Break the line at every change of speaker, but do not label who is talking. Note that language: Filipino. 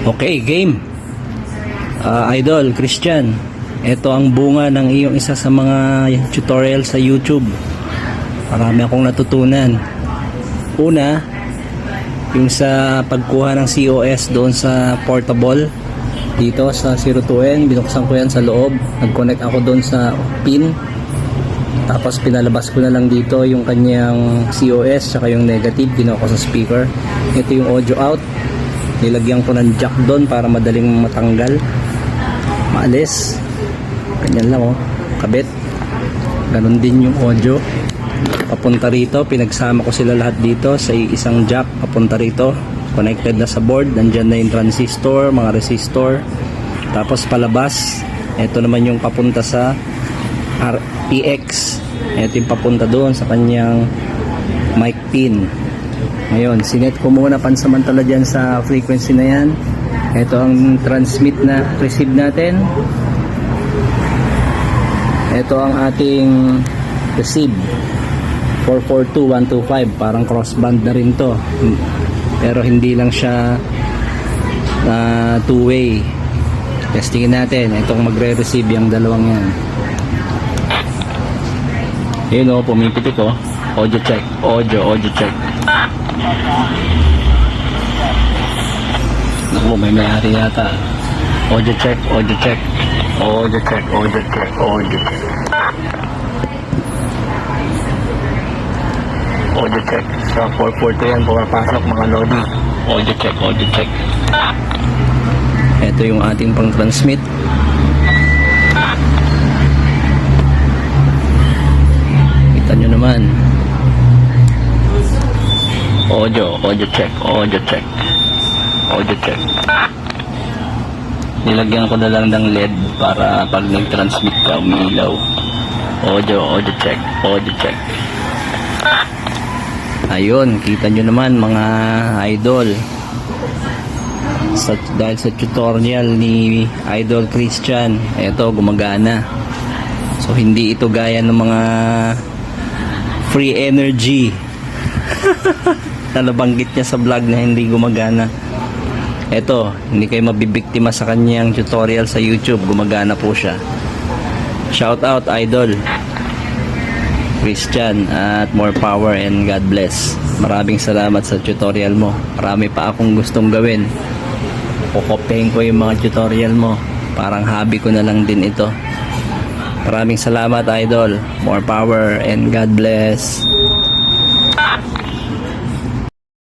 Okay, game. Ah, Idol, Christian. Ito ang bunga ng iyong isa sa mga tutorial sa YouTube. Marami akong natutunan. Una, yung sa pagkuha ng COS doon sa portable dito sa 02N, binuksan ko yan sa loob. Nag-connect ako doon sa pin. Tapos pinalabas ko na lang dito yung kanyang COS tsaka yung negative, kinuha ko sa speaker. Ito yung audio out. Nilagyan ko ng jack doon para madaling matanggal. Maalis. Ganyan lang oh. Kabit. Ganon din yung audio. Papunta rito. Pinagsama ko sila lahat dito sa isang jack. Papunta rito. Connected na sa board. Nandyan na yung transistor, mga resistor. Tapos palabas. Ito naman yung papunta sa RPX. Ito yung papunta doon sa kanyang mic pin. Ngayon, sinet ko muna pansamantala dyan sa frequency na yan. Ito ang transmit na receive natin. Ito ang ating receive. 442125. Parang crossband na rin to. Pero hindi lang siya na two-way. Testingin natin. Itong magre-receive yung dalawang yan. Yun o, pumipitik o. Audio check. Audio, audio check. Naku, may mayari yata. Audio check, audio check. Audio check, audio check, audio check. Audio check. Sa 442 yan, pumapasok mga lodi. Audio check, audio check. Ito yung ating pang Audio, audio check, audio check. Audio check. Nilagyan ko na lang ng LED para pag nag-transmit ka, umilaw. Audio, audio check, audio check. Ayun, kita nyo naman mga idol. Sa, dahil sa tutorial ni Idol Christian, ito gumagana. So hindi ito gaya ng mga free energy na nabanggit niya sa vlog na hindi gumagana. Ito, hindi kayo mabibiktima sa kanyang tutorial sa YouTube. Gumagana po siya. Shout out, idol. Christian at more power and God bless. Maraming salamat sa tutorial mo. Marami pa akong gustong gawin. Kukopehin ko yung mga tutorial mo. Parang hobby ko na lang din ito. Maraming salamat, idol. More power and God bless.